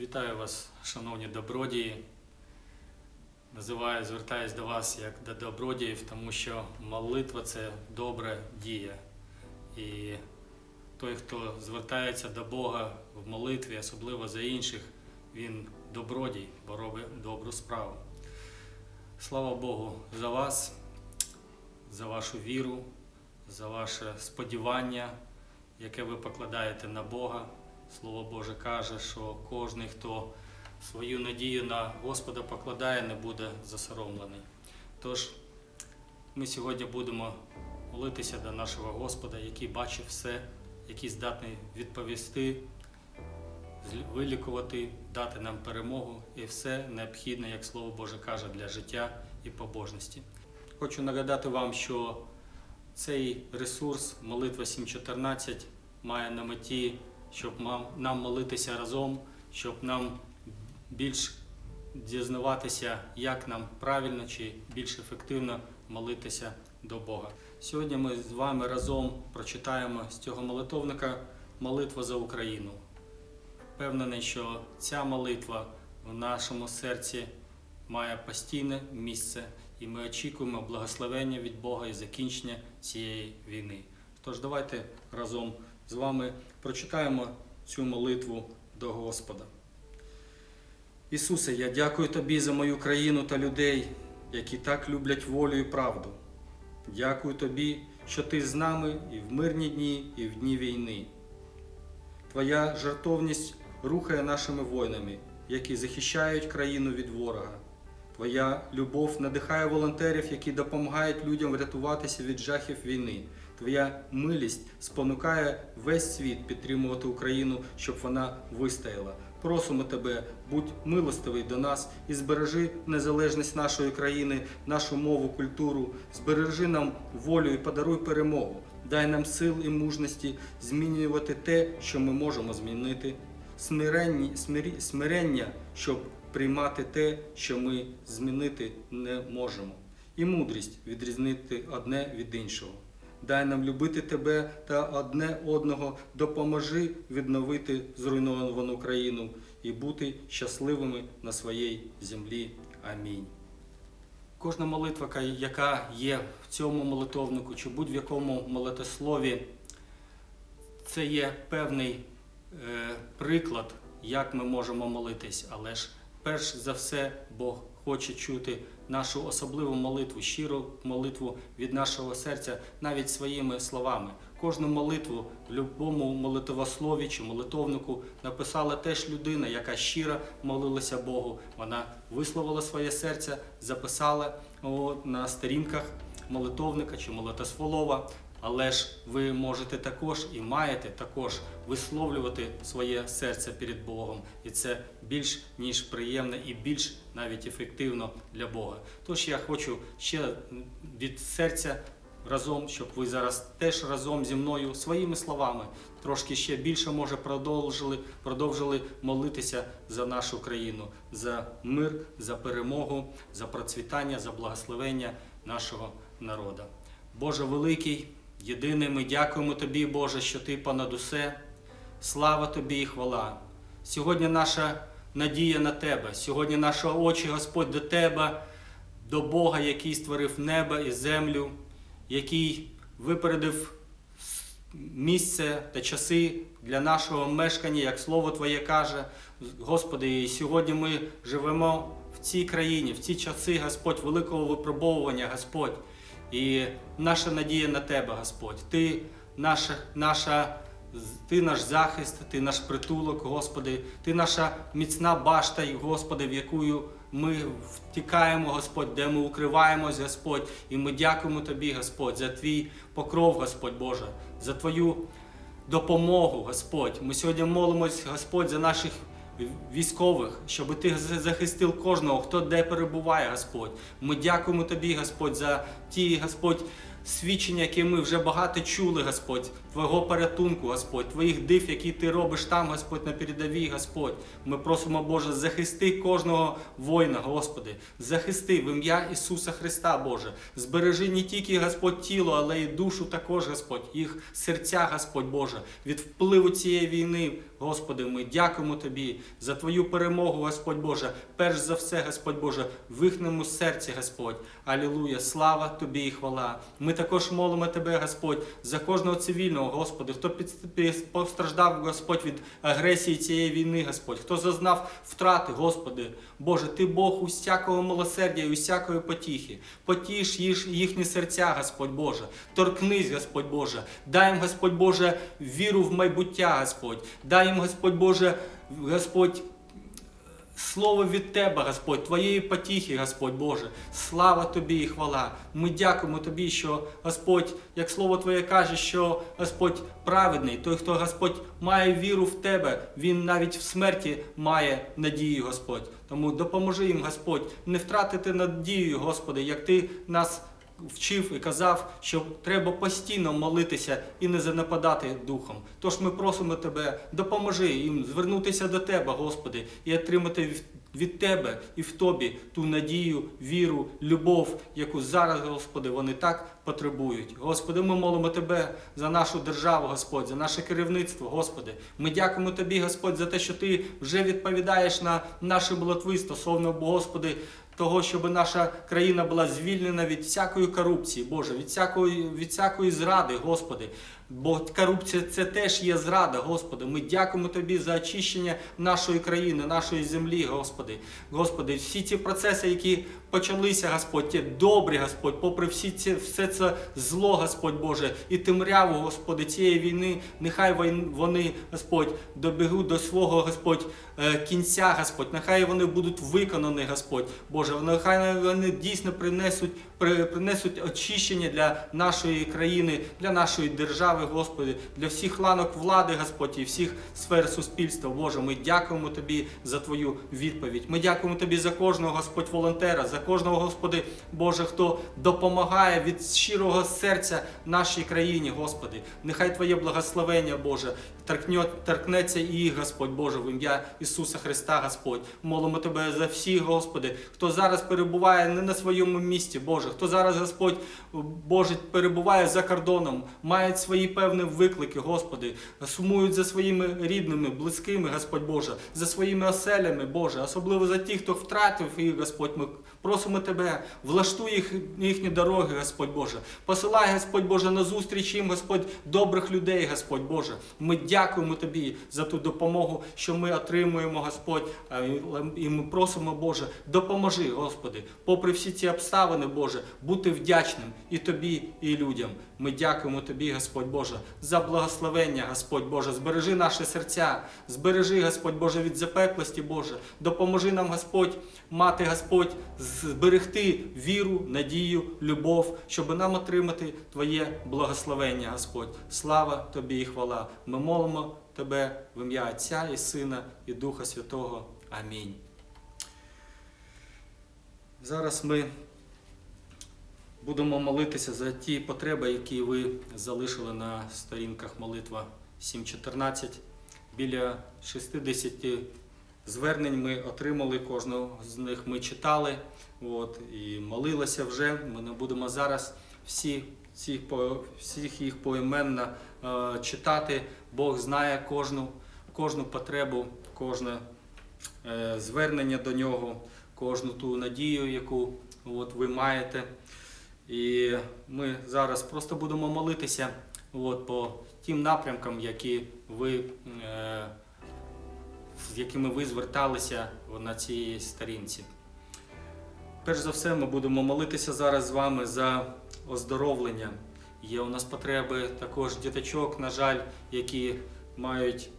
Вітаю вас, шановні добродії. Називаю, звертаюсь до вас як до добродіїв, тому що молитва це добра дія. І той, хто звертається до Бога в молитві, особливо за інших, він добродій, бо робить добру справу. Слава Богу за вас, за вашу віру, за ваше сподівання, яке ви покладаєте на Бога. Слово Боже каже, що кожен, хто свою надію на Господа покладає, не буде засоромлений. Тож ми сьогодні будемо молитися до нашого Господа, який бачить все, який здатний відповісти, вилікувати, дати нам перемогу і все необхідне, як Слово Боже каже, для життя і побожності. Хочу нагадати вам, що цей ресурс Молитва 7.14 має на меті, щоб нам молитися разом, щоб нам більш дізнаватися, як нам правильно чи більш ефективно молитися до Бога. Сьогодні ми з вами разом прочитаємо з цього молитовника молитва за Україну. Впевнений, що ця молитва в нашому серці має постійне місце, і ми очікуємо благословення від Бога і закінчення цієї війни. Тож давайте разом з вами прочитаємо цю молитву до Господа. Ісусе, я дякую Тобі за мою країну та людей, які так люблять волю і правду. Дякую Тобі, що Ти з нами і в мирні дні, і в дні війни. Твоя жертовність рухає нашими воїнами, які захищають країну від ворога. Твоя любов надихає волонтерів, які допомагають людям врятуватися від жахів війни. Твоя милість спонукає весь світ підтримувати Україну, щоб вона вистояла. Просимо тебе, будь милостивий до нас і збережи незалежність нашої країни, нашу мову, культуру, збережи нам волю і подаруй перемогу. Дай нам сил і мужності змінювати те, що ми можемо змінити, смиренні, смирі, смирення, щоб приймати те, що ми змінити не можемо, і мудрість відрізнити одне від іншого. Дай нам любити тебе та одне одного, допоможи відновити зруйновану країну і бути щасливими на своїй землі. Амінь. Кожна молитва, яка є в цьому молитовнику чи будь-в якому молитослові, це є певний е, приклад, як ми можемо молитись. Але ж перш за все Бог хоче чути нашу особливу молитву, щиру молитву від нашого серця, навіть своїми словами. Кожну молитву в будь-якому молитвослові чи молитовнику написала теж людина, яка щиро молилася Богу. Вона висловила своє серце, записала на сторінках молитовника чи молитослова. Але ж ви можете також і маєте також висловлювати своє серце перед Богом, і це більш ніж приємно і більш навіть ефективно для Бога. Тож я хочу ще від серця разом, щоб ви зараз теж разом зі мною своїми словами трошки ще більше може продовжили, продовжили молитися за нашу країну, за мир, за перемогу, за процвітання, за благословення нашого народу. Боже великий, єдиний, ми дякуємо Тобі, Боже, що Ти понад усе. Слава Тобі і хвала. Сьогодні наша надія на Тебе, сьогодні наші очі, Господь, до Тебе, до Бога, який створив небо і землю, який випередив місце та часи для нашого мешкання, як Слово Твоє каже. Господи, і сьогодні ми живемо в цій країні, в ці часи, Господь, великого випробовування, Господь. І наша надія на Тебе, Господь. Ти наша, наша, ти наш захист, Ти наш притулок, Господи, Ти наша міцна башта, Господи, в яку ми втікаємо, Господь, де ми укриваємось, Господь. І ми дякуємо Тобі, Господь, за Твій покров, Господь Боже, за Твою допомогу, Господь. Ми сьогодні молимось, Господь, за наших військових, щоб ти захистив кожного, хто де перебуває, Господь. Ми дякуємо Тобі, Господь, за ті, Господь, свідчення, які ми вже багато чули, Господь, Твого порятунку, Господь, Твоїх див, які Ти робиш там, Господь, на передовій, Господь. Ми просимо, Боже, захисти кожного воїна, Господи, захисти в ім'я Ісуса Христа, Боже. Збережи не тільки, Господь, тіло, але й душу також, Господь, їх серця, Господь Боже, від впливу цієї війни, Господи, ми дякуємо Тобі за Твою перемогу, Господь Боже. Перш за все, Господь Боже, в їхньому серці, Господь. Алілуя, слава Тобі і хвала. Ми також молимо Тебе, Господь, за кожного цивільного, Господи, хто під- постраждав, Господь, від агресії цієї війни, Господь, хто зазнав втрати, Господи. Боже, Ти Бог усякого милосердя і усякої потіхи. Потіш їхні серця, Господь Боже. Торкнись, Господь Боже. Дай їм, Господь Боже, віру в майбуття, Господь. Дай їм, Господь Боже, Господь. Слово від Тебе, Господь, Твоєї потіхи, Господь Боже, слава Тобі і хвала. Ми дякуємо Тобі, що Господь, як Слово Твоє каже, що Господь праведний, той, хто Господь має віру в Тебе, він навіть в смерті має надію, Господь. Тому допоможи їм, Господь, не втратити надію, Господи, як Ти нас вчив і казав, що треба постійно молитися і не занепадати духом. Тож ми просимо Тебе, допоможи їм звернутися до Тебе, Господи, і отримати від- Тебе і в Тобі ту надію, віру, любов, яку зараз, Господи, вони так потребують. Господи, ми молимо Тебе за нашу державу, Господь, за наше керівництво, Господи. Ми дякуємо Тобі, Господь, за те, що Ти вже відповідаєш на наші молитви стосовно, Господи, того, щоб наша країна була звільнена від всякої корупції, Боже, від всякої, від всякої зради, Господи. Бо корупція це теж є зрада, Господи. Ми дякуємо Тобі за очищення нашої країни, нашої землі, Господи. Господи, всі ці процеси, які почалися, Господь, ті добрі, Господь, попри всі ці, все це зло, Господь Боже, і темряву, Господи, цієї війни, нехай вон- вони, Господь, добігуть до свого, Господь, е, кінця, Господь. Нехай вони будуть виконані, Господь Боже. Нехай вони дійсно принесуть, принесуть очищення для нашої країни, для нашої держави, Господи, для всіх ланок влади, Господь, і всіх сфер суспільства. Боже, ми дякуємо Тобі за Твою відповідь. Ми дякуємо Тобі за кожного, Господь, волонтера, за кожного, Господи, Боже, хто допомагає від щирого серця нашій країні, Господи. Нехай Твоє благословення, Боже, торкнеться і Господь Боже, в ім'я Ісуса Христа, Господь. Молимо Тебе за всіх, Господи, хто зараз перебуває не на своєму місці, Боже, хто зараз, Господь, Боже, перебуває за кордоном, мають свої певні виклики, Господи, сумують за своїми рідними, близькими, Господь Боже, за своїми оселями, Боже, особливо за тих, хто втратив їх, Господь. Ми просимо Тебе, влаштуй їх, їхні дороги, Господь Боже. Посилай, Господь Боже, на зустріч їм, Господь, добрих людей, Господь Боже. Ми дякуємо Тобі за ту допомогу, що ми отримуємо, Господь. І ми просимо, Боже, допоможи, Господи, попри всі ці обставини, Боже, бути вдячним і Тобі, і людям. Ми дякуємо Тобі, Господь Боже, за благословення, Господь Боже. Збережи наші серця, збережи, Господь Боже, від запеклості, Боже. Допоможи нам, Господь, мати, Господь, зберегти віру, надію, любов, щоб нам отримати Твоє благословення, Господь. Слава Тобі і хвала. Ми молимо Тебе в ім'я Отця і Сина і Духа Святого. Амінь. Зараз ми будемо молитися за ті потреби, які ви залишили на сторінках молитва 7.14. Біля 60 звернень ми отримали, кожного з них ми читали от, і молилися вже. Ми не будемо зараз всі, всіх, по, всіх їх поіменно е, читати. Бог знає кожну, кожну потребу, кожне е, звернення до нього, кожну ту надію, яку от, ви маєте. І ми зараз просто будемо молитися от, по тим напрямкам, які ви, е, з якими ви зверталися на цій сторінці. Перш за все, ми будемо молитися зараз з вами за оздоровлення. Є у нас потреби також діточок, на жаль, які мають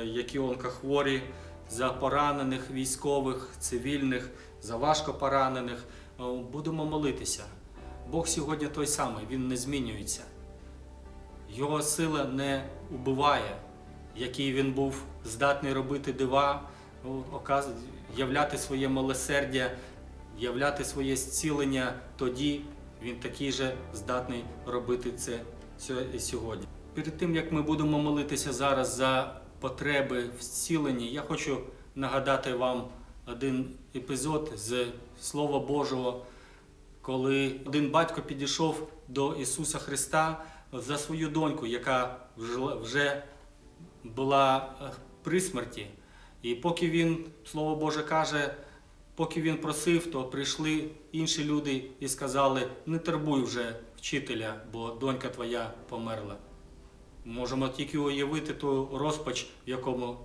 е, які онкохворі, за поранених військових, цивільних, за важко поранених. Е, Будемо молитися. Бог сьогодні той самий, Він не змінюється. Його сила не убиває, який він був здатний робити дива, являти своє милосердя, являти своє зцілення тоді, він такий же здатний робити це, сьогодні. Перед тим як ми будемо молитися зараз за потреби в зціленні, я хочу нагадати вам один епізод з Слова Божого, коли один батько підійшов до Ісуса Христа за свою доньку, яка вже була е, при смерті. І поки він, Слово Боже каже, поки він просив, то прийшли інші люди і сказали: не турбуй вже вчителя, бо донька твоя померла. Можемо тільки уявити ту розпач, в якому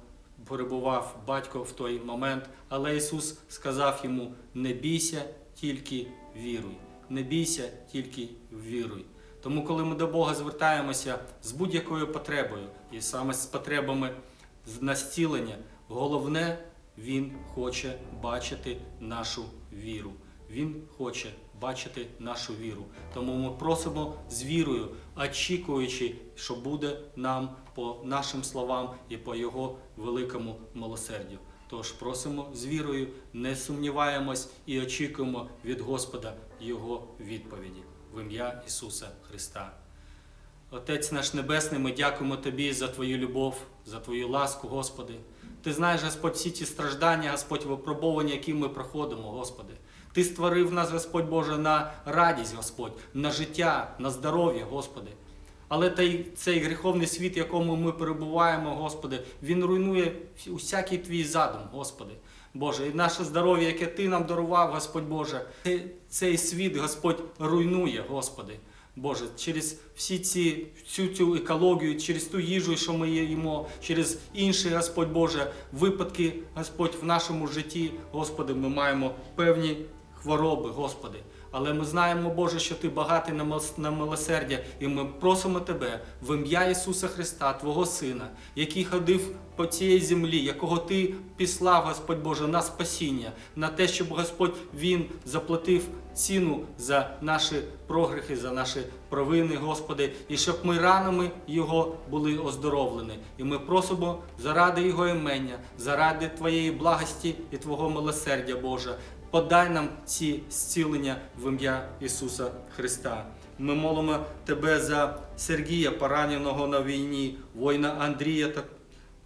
перебував батько в той момент. Але Ісус сказав йому: не бійся, тільки віруй. Не бійся, тільки віруй. Тому, коли ми до Бога звертаємося з будь-якою потребою, і саме з потребами з- зцілення, головне, Він хоче бачити нашу віру. Він хоче бачити нашу віру. Тому ми просимо з вірою, очікуючи, що буде нам по нашим словам і по Його великому милосердю. Тож просимо з вірою, не сумніваємось і очікуємо від Господа Його відповіді ім'я Ісуса Христа. Отець наш Небесний, ми дякуємо Тобі за Твою любов, за Твою ласку, Господи. Ти знаєш, Господь, всі ті страждання, Господь, випробування, які ми проходимо, Господи. Ти створив нас, Господь Боже, на радість, Господь, на життя, на здоров'я, Господи. Але той, цей гріховний світ, в якому ми перебуваємо, Господи, він руйнує усякий твій задум, Господи. Боже, і наше здоров'я, яке Ти нам дарував, Господь Боже, цей, світ, Господь, руйнує, Господи. Боже, через всі ці, всю цю екологію, через ту їжу, що ми їмо, через інші, Господь Боже, випадки, Господь, в нашому житті, Господи, ми маємо певні хвороби, Господи. Але ми знаємо, Боже, що Ти багатий на милосердя, і ми просимо Тебе в ім'я Ісуса Христа, Твого Сина, який ходив по цій землі, якого Ти післав, Господь Боже, на спасіння, на те, щоб Господь Він заплатив ціну за наші прогрехи, за наші провини, Господи, і щоб ми ранами Його були оздоровлені. І ми просимо заради Його імення, заради Твоєї благості і Твого милосердя, Боже. Подай нам ці зцілення в ім'я Ісуса Христа. Ми молимо Тебе за Сергія, пораненого на війні, воїна Андрія.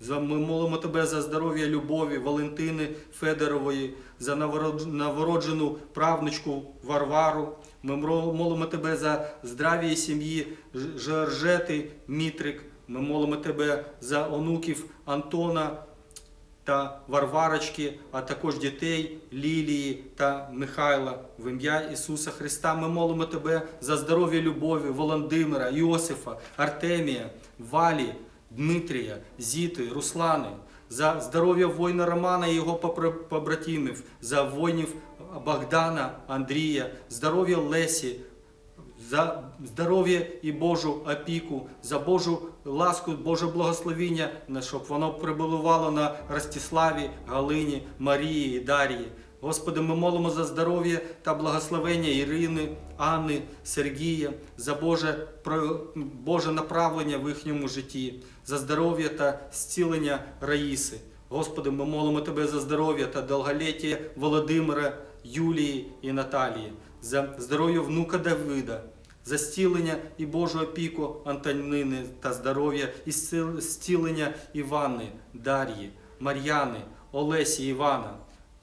Ми молимо Тебе за здоров'я Любові, Валентини Федорової, за новород- новороджену правнучку Варвару. Ми молимо Тебе за здрав'я сім'ї Жоржети Мітрик. Ми молимо Тебе за онуків Антона та Варварочки, а також дітей Лілії та Михайла. В ім'я Ісуса Христа ми молимо Тебе за здоров'я любові, Володимира, Йосифа, Артемія, Валі, Дмитрія, Зіти, Руслани, за здоров'я воїна Романа і його побратимів, за воїнів Богдана, Андрія, здоров'я Лесі, за здоров'я і Божу опіку, за Божу ласку, Боже благословіння, щоб воно прибулувало на Ростиславі, Галині, Марії і Дар'ї. Господи, ми молимо за здоров'я та благословення Ірини, Анни, Сергія, за Боже, Боже направлення в їхньому житті, за здоров'я та зцілення Раїси. Господи, ми молимо Тебе за здоров'я та довголіття Володимира, Юлії і Наталії, за здоров'я внука Давида, за зцілення і Божу опіку Антонини та здоров'я і зцілення Івани, Дар'ї, Мар'яни, Олесі Івана,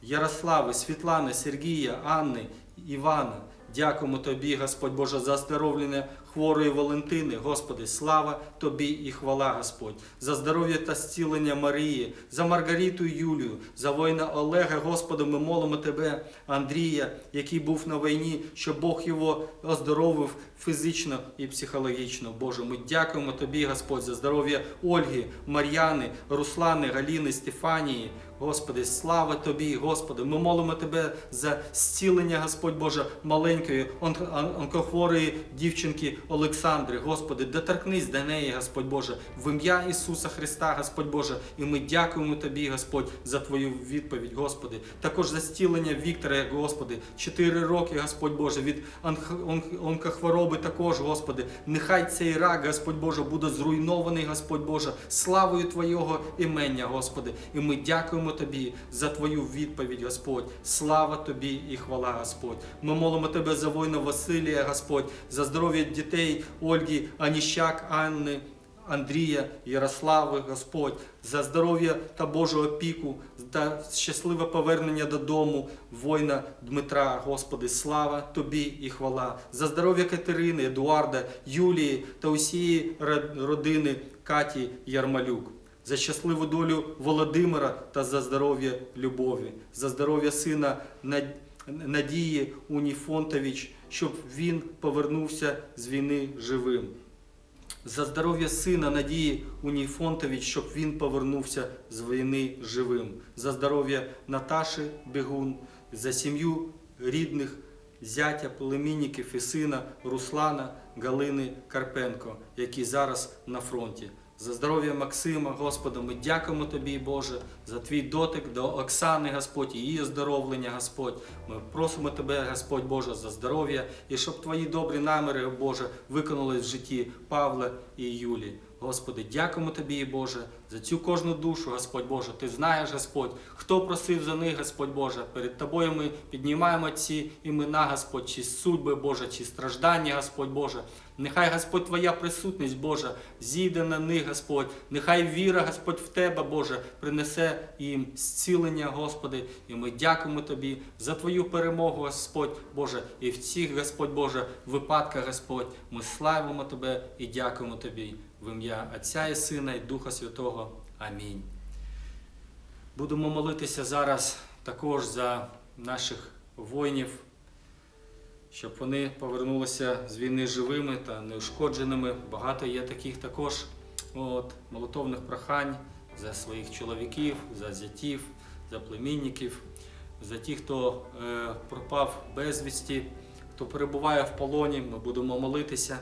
Ярослави, Світлани, Сергія, Анни, Івана. Дякуємо Тобі, Господь Боже, за оздоровлення хворої Валентини. Господи, слава Тобі і хвала, Господь, за здоров'я та зцілення Марії, за Маргариту Юлію, за воїна Олега, Господи, ми молимо Тебе, Андрія, який був на війні, щоб Бог його оздоровив фізично і психологічно. Боже, ми дякуємо Тобі, Господь, за здоров'я Ольги, Мар'яни, Руслани, Галіни, Стефанії. Господи, слава Тобі, Господи. Ми молимо Тебе за зцілення, Господь Боже, маленької онко- онкохворої дівчинки Олександри. Господи, доторкнись до неї, Господь Боже, в ім'я Ісуса Христа, Господь Боже. І ми дякуємо Тобі, Господь, за Твою відповідь, Господи. Також за зцілення Віктора, Господи, чотири роки, Господь Боже, від онх- онкохвороби також, Господи. Нехай цей рак, Господь Боже, буде зруйнований, Господь Боже, славою Твоєго імення, Господи. І ми дякуємо Тобі за Твою відповідь, Господь. Слава Тобі і хвала, Господь. Ми молимо Тебе за воїна Василія, Господь, за здоров'я дітей Ольги, Аніщак, Анни. Андрія, Ярослави, Господь, за здоров'я та Божу опіку, та щасливе повернення додому воїна Дмитра, Господи, слава Тобі і хвала. За здоров'я Катерини, Едуарда, Юлії та усієї ро- родини Каті Ярмалюк. За щасливу долю Володимира та за здоров'я Любові, за здоров'я сина Надії Уніфонтович, щоб він повернувся з війни живим. За здоров'я сина Надії Уніфонтович, щоб він повернувся з війни живим. За здоров'я Наташі Бегун, за сім'ю рідних зятя, племінників і сина Руслана Галини Карпенко, які зараз на фронті. За здоров'я Максима, Господи, ми дякуємо Тобі, Боже, за твій дотик до Оксани, Господь, її оздоровлення, Господь. Ми просимо Тебе, Господь Боже, за здоров'я і щоб Твої добрі наміри, Боже, виконались в житті Павла і Юлії. Господи, дякуємо Тобі, Боже, за цю кожну душу, Господь Боже. Ти знаєш, Господь, хто просив за них, Господь Боже. Перед Тобою ми піднімаємо ці імена, Господь, чи судьби, Боже, чи страждання, Господь Боже. Нехай, Господь, Твоя присутність, Боже, зійде на них, Господь. Нехай віра, Господь, в Тебе, Боже, принесе їм зцілення, Господи. І ми дякуємо Тобі за Твою перемогу, Господь Боже. І в цих, Господь Боже, випадках, Господь, ми славимо Тебе і дякуємо Тобі в ім'я Отця і Сина і Духа Святого. Амінь. Будемо молитися зараз також за наших воїнів, щоб вони повернулися з війни живими та неушкодженими. Багато є таких також от, молитовних прохань за своїх чоловіків, за зятів, за племінників, за тих, хто е, пропав безвісті, хто перебуває в полоні. Ми будемо молитися,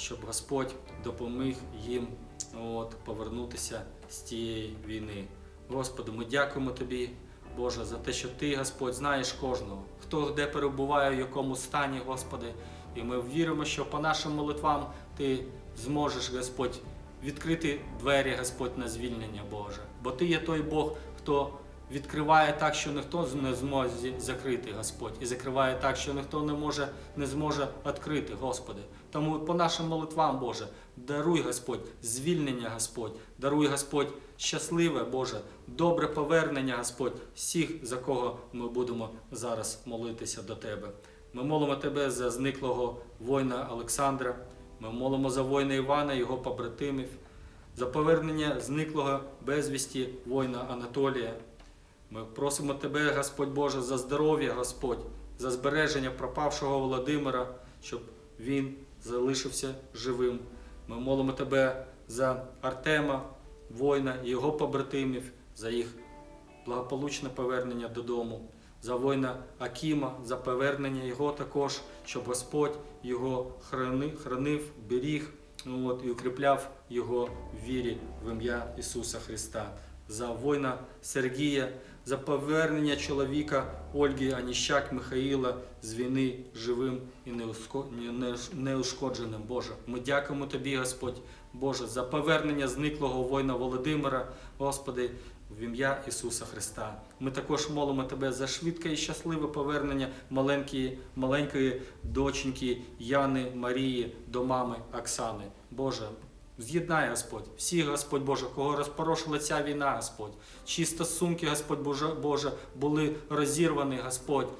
щоб Господь допоміг їм от, повернутися з тієї війни. Господи, ми дякуємо Тобі, Боже, за те, що Ти, Господь, знаєш кожного, хто де перебуває, в якому стані, Господи. І ми віримо, що по нашим молитвам Ти зможеш, Господь, відкрити двері, Господь, на звільнення, Боже. Бо Ти є той Бог, хто відкриває так, що ніхто не зможе закрити, Господь, і закриває так, що ніхто не може, не зможе відкрити, Господи. Тому по нашим молитвам, Боже, даруй, Господь, звільнення, Господь, даруй, Господь, щасливе, Боже, добре повернення, Господь, всіх, за кого ми будемо зараз молитися до Тебе. Ми молимо Тебе за зниклого воїна Олександра. Ми молимо за воїна Івана, його побратимів, за повернення зниклого безвісті воїна Анатолія. Ми просимо Тебе, Господь Боже, за здоров'я, Господь, за збереження пропавшого Володимира, щоб він залишився живим. Ми молимо Тебе за Артема, воїна і його побратимів, за їх благополучне повернення додому, за воїна Акіма, за повернення його також, щоб Господь його хранив, беріг ну, от, і укріпляв його в вірі в ім'я Ісуса Христа, за воїна Сергія, за повернення чоловіка Ольги Аніщак Михаїла з війни живим і неушкодженим. Боже, ми дякуємо Тобі, Господь Боже, за повернення зниклого воїна Володимира, Господи, в ім'я Ісуса Христа. Ми також молимо Тебе за швидке і щасливе повернення маленької, маленької доченьки Яни Марії до мами Оксани. Боже, З'єднай, Господь, всіх, Господь Боже, кого розпорошила ця війна, Господь. Чиї стосунки, Господь Боже, Боже, були розірвані, Господь,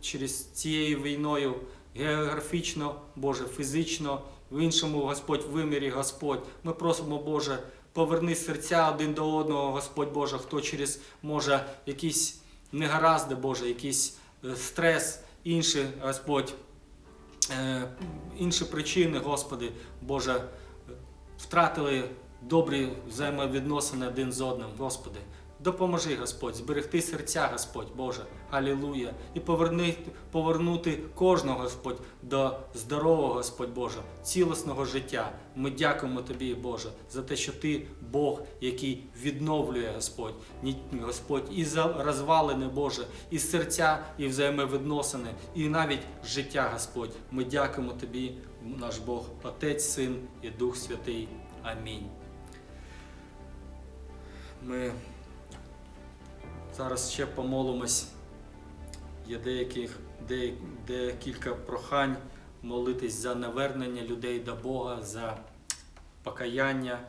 через цією війною географічно, Боже, фізично, в іншому, Господь, вимірі, Господь. Ми просимо, Боже, поверни серця один до одного, Господь Боже, хто через, може, якісь негаразди, Боже, якийсь е, стрес, інші, Господь, е, інші причини, Господи, Боже, втратили добрі взаємовідносини один з одним, Господи. Допоможи, Господь, зберегти серця, Господь, Боже, Алілуя, і поверни, повернути кожного, Господь, до здорового, Господь Боже, цілісного життя. Ми дякуємо Тобі, Боже, за те, що Ти Бог, який відновлює, Господь, Господь, і за розвалини, Боже, і серця, і взаємовідносини, і навіть життя, Господь. Ми дякуємо Тобі, наш Бог, Отець, Син і Дух Святий. Амінь. Ми зараз ще помолимось. Є деяких, декілька прохань молитись за навернення людей до Бога, за покаяння,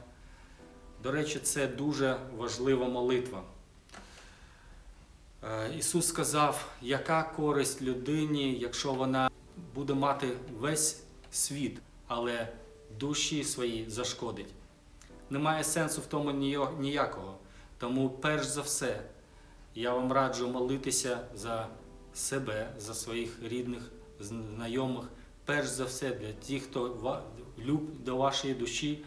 До речі, це дуже важлива молитва. Е, Ісус сказав, яка користь людині, якщо вона буде мати весь світ, але душі свої зашкодить. Немає сенсу в тому ніякого. Тому, перш за все, я вам раджу молитися за себе, за своїх рідних, знайомих, перш за все для тих, хто люб до вашої душі,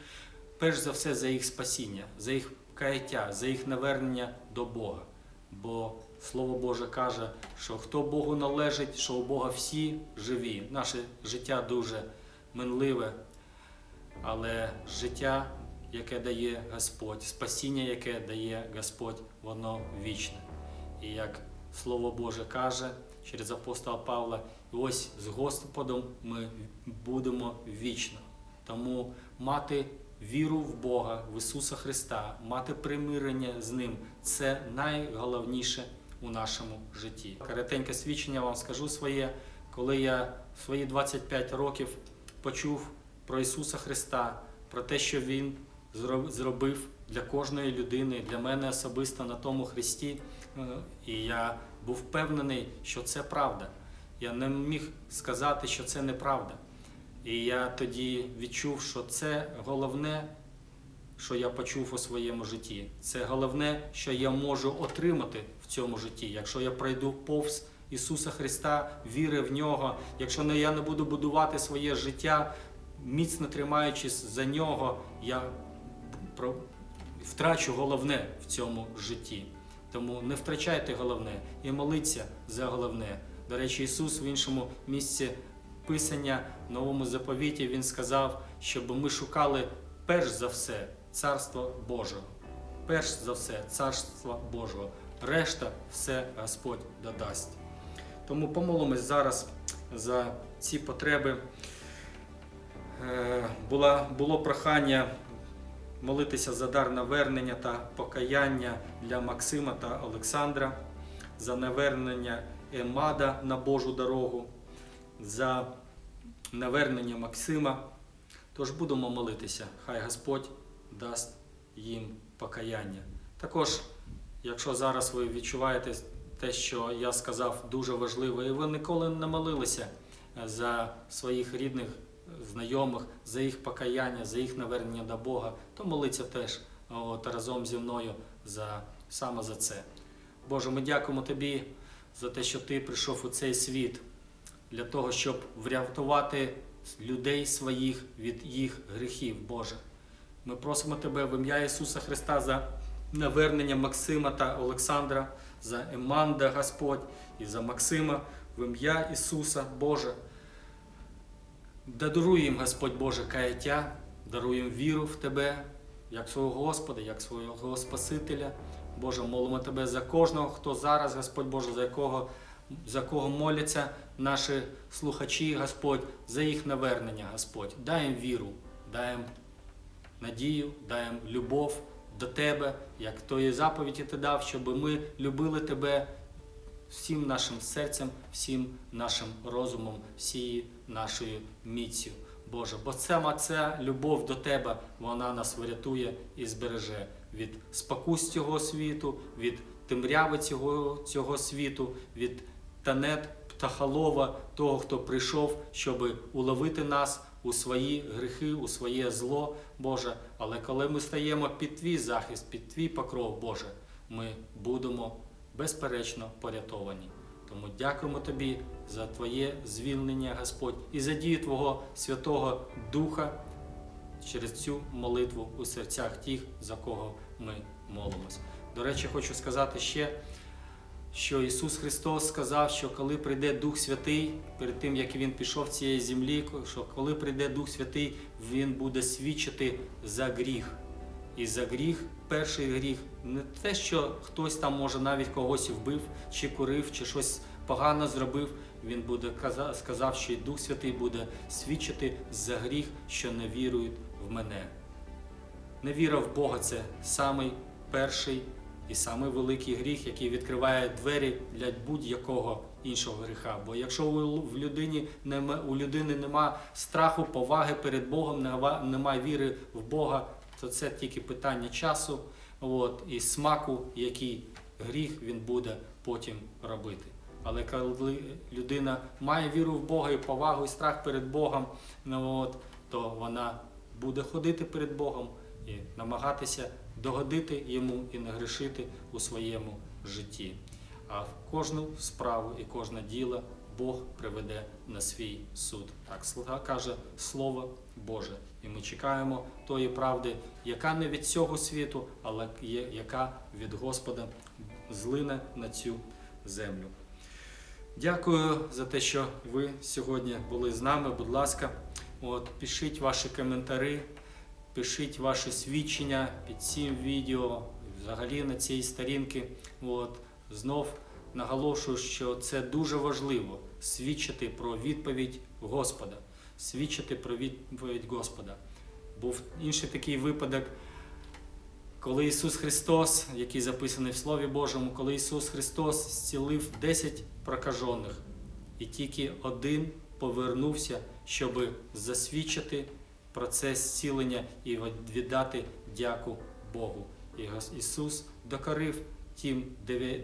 перш за все за їх спасіння, за їх каяття, за їх навернення до Бога. Бо Слово Боже каже, що хто Богу належить, що у Бога всі живі. Наше життя дуже минливе, але життя, яке дає Господь, спасіння, яке дає Господь, воно вічне. І як Слово Боже каже через апостола Павла, ось з Господом ми будемо вічно. Тому мати віру в Бога, в Ісуса Христа, мати примирення з Ним це найголовніше у нашому житті. Коротеньке свідчення вам скажу своє, коли я в свої 25 років почув про Ісуса Христа, про те, що Він зробив для кожної людини, для мене особисто на тому Христі. Е, І я був впевнений, що це правда. Я не міг сказати, що це неправда. І я тоді відчув, що це головне, що я почув у своєму житті. Це головне, що я можу отримати в цьому житті. Якщо я пройду повз Ісуса Христа, віри в нього, якщо я не буду будувати своє життя, міцно тримаючись за нього, я втрачу головне в цьому житті. Тому не втрачайте головне і моліться за головне. До речі, Ісус в іншому місці Писання в новому заповіті Він сказав, щоб ми шукали перш за все Царство Божого. Перш за все Царство Божого. Решта все Господь додасть. Тому помолимось зараз за ці потреби. Е, Була, було прохання молитися за дар навернення та покаяння для Максима та Олександра, за навернення Емада на Божу дорогу, за навернення Максима. Тож будемо молитися, хай Господь дасть їм покаяння. Також, якщо зараз ви відчуваєте те, що я сказав, дуже важливо, і ви ніколи не молилися за своїх рідних, знайомих, за їх покаяння, за їх навернення до Бога, то молиться теж от, разом зі мною за, саме за це. Боже, ми дякуємо Тобі за те, що Ти прийшов у цей світ для того, щоб врятувати людей своїх від їх гріхів, Боже. Ми просимо Тебе в ім'я Ісуса Христа за навернення Максима та Олександра, за Еманда, Господь, і за Максима в ім'я Ісуса, Боже. Даруй їм, Господь Боже, каяття, даруй їм віру в Тебе, як свого Господа, як свого Спасителя. Боже, молимо Тебе за кожного, хто зараз, Господь Боже, за якого, за кого моляться наші слухачі, Господь, за їх навернення, Господь. Дай їм віру, дай їм надію, дай їм любов до Тебе, як тої заповіді ти дав, щоб ми любили Тебе всім нашим серцем, всім нашим розумом, всією нашою міцю. Боже, бо сама ця любов до Тебе, вона нас врятує і збереже від спокус цього світу, від темряви цього, цього світу, від танет птахолова, того, хто прийшов, щоб уловити нас у свої гріхи, у своє зло, Боже. Але коли ми стаємо під Твій захист, під Твій покров, Боже, ми будемо безперечно порятовані. Тому дякуємо Тобі за Твоє звільнення, Господь, і за дію Твого Святого Духа через цю молитву у серцях тих, за кого ми молимось. До речі, хочу сказати ще, що Ісус Христос сказав, що коли прийде Дух Святий, перед тим як Він пішов цієї землі, що коли прийде Дух Святий, Він буде свідчити за гріх. І за гріх, перший гріх, не те, що хтось там може навіть когось вбив, чи курив, чи щось погано зробив. Він буде каза- сказав, що Дух Святий буде свідчити за гріх, що не вірують в мене. Невіра в Бога це самий перший і самий великий гріх, який відкриває двері для будь-якого іншого гріха. Бо якщо у нема, у людини нема страху, поваги перед Богом, нема, нема віри в Бога, то це тільки питання часу от, і смаку, який гріх він буде потім робити. Але коли людина має віру в Бога і повагу, і страх перед Богом, ну, от, то вона буде ходити перед Богом і намагатися догодити йому і не грішити у своєму житті. А в кожну справу і кожне діло Бог приведе на свій суд. Так каже Слово Боже. І ми чекаємо тої правди, яка не від цього світу, але яка від Господа злине на цю землю. Дякую за те, що ви сьогодні були з нами. Будь ласка, от, пишіть ваші коментарі, пишіть ваші свідчення під цим відео, взагалі на цій сторінці. От, знов наголошую, що це дуже важливо свідчити про відповідь Господа. Свідчити про відповідь Господа. Був інший такий випадок, коли Ісус Христос, який записаний в Слові Божому, коли Ісус Христос зцілив 10 прокажених, і тільки один повернувся, щоб засвідчити процес зцілення і віддати дяку Богу. І Ісус докорив тим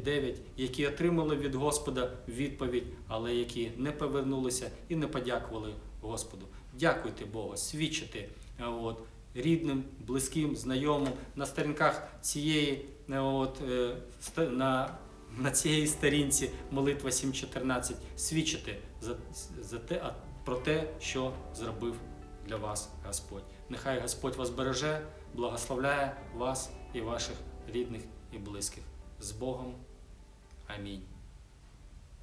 дев'ять, які отримали від Господа відповідь, але які не повернулися і не подякували Господу. Дякуйте Богу, свідчити е, от, рідним, близьким, знайомим на сторінках цієї е, от, е, на, на цієї сторінці молитва 7.14 свідчити за, за те, про те, що зробив для вас Господь. Нехай Господь вас береже, благословляє вас і ваших рідних і близьких. З Богом. Амінь.